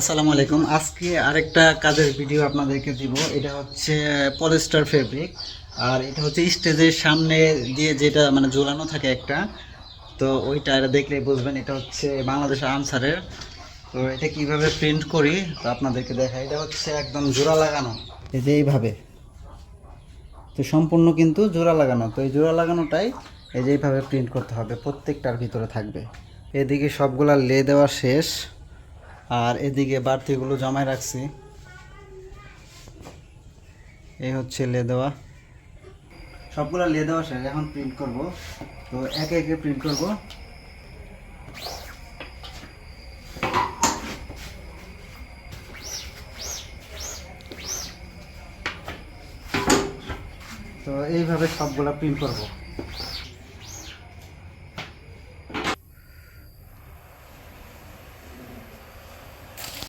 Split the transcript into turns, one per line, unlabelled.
আসসালামু আলাইকুম। আজকে আরেকটা কাজের ভিডিও আপনাদেরকে দিব। এটা হচ্ছে পলিস্টার ফেব্রিক আর এটা হচ্ছে স্টেজের সামনে দিয়ে যেটা মানে ঝোলানো থাকে একটা। তো ওইটা এটা দেখলে বুঝবেন এটা হচ্ছে বাংলাদেশ আনসারের। তো এটা কীভাবে প্রিন্ট করি, তো আপনাদেরকে দেখাই। এটা হচ্ছে একদম জোড়া লাগানো। এই যে এইভাবে। তো সম্পূর্ণ কিন্তু জোড়া লাগানো। তো এই জোড়া লাগানোটাই এই যে এইভাবে প্রিন্ট করতে হবে। প্রত্যেকটার ভিতরে থাকবে। এদিকে সবগুলা লে দেওয়া শেষ। আর এদিকে বাড়তিগুলো জমায় রাখছি। এই হচ্ছে লে দেওয়া। সবগুলো লে দেওয়া শেষ, এখন প্রিন্ট করব। তো একে একে প্রিন্ট করব। তো এইভাবে সবগুলা প্রিন্ট করব।